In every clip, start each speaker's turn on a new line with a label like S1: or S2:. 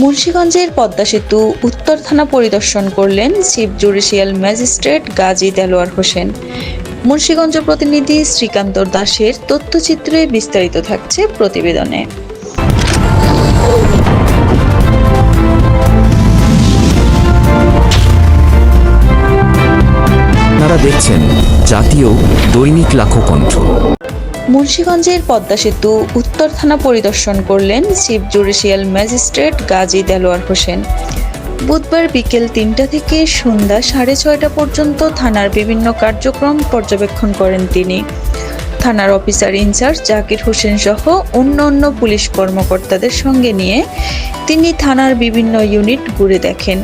S1: মুন্সীগঞ্জের পদ্মা সেতু উত্তর থানা পরিদর্শন করলেন chief judicial magistrate Gazi Delwar Hossain Munshiganj প্রতিনিধি শ্রীকান্ত দাসের তথ্যচিত্রে বিস্তারিত থাকছে প্রতিবেদনে দেখছেন জাতীয় দৈনিক লাখো কণ্ঠ মুন্সীগঞ্জের পদ্মা সেতু উত্তর থানা পরিদর্শন করলেন chief judicial magistrate Gazi Delwar Hossain বুধবার বিকেল তিনটা থেকে সন্ধ্যা সাড়ে ছয়টা পর্যন্ত থানার বিভিন্ন কার্যক্রম পর্যবেক্ষণ করেন তিনি থানার অফিসার ইনচার্জ জাকির হোসেন সহ অন্য অন্য পুলিশ কর্মকর্তাদের সঙ্গে নিয়ে তিনি থানার বিভিন্ন ইউনিট ঘুরে দেখেন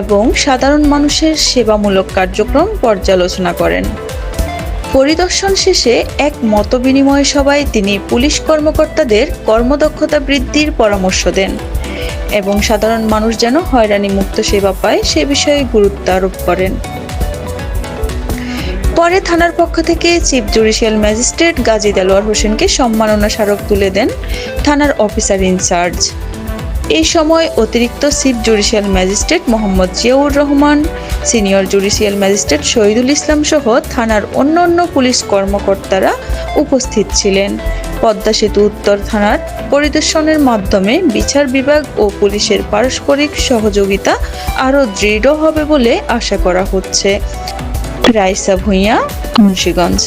S1: এবং সাধারণ মানুষের সেবামূলক কার্যক্রম পর্যালোচনা করেন পরিদর্শন শেষে এক মতবিনিময় সভায় তিনি পুলিশ কর্মকর্তাদের কর্মদক্ষতা বৃদ্ধির পরামর্শ দেন এবং সাধারণ মানুষ যেন হয়রানি মুক্ত সেবা পায় সে বিষয়ে গুরুত্ব আরোপ করেন পরে থানার পক্ষ থেকে chief judicial magistrate Gazi Delwar হোসেনকে সম্মাননা স্মারক তুলে দেন থানার অফিসার ইনচার্জ এ সময় অতিরিক্ত chief judicial magistrate Mohammad Ziaur Rahman senior judicial magistrate Shahidul Islam সহ থানার অন্যান্য পুলিশ কর্মকর্তারা উপস্থিত ছিলেন পদ্মা সেতু উত্তর থানার পরিদর্শনের মাধ্যমে বিচার বিভাগ ও পুলিশের পারস্পরিক সহযোগিতা আরও দৃঢ় হবে বলে আশা করা হচ্ছে রাইসা ভূঁইয়া মুন্সীগঞ্জ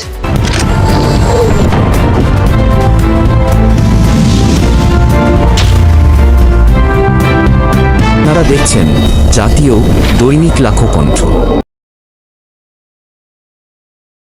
S1: দেখছেন জাতীয় দৈনিক লাখো কণ্ঠ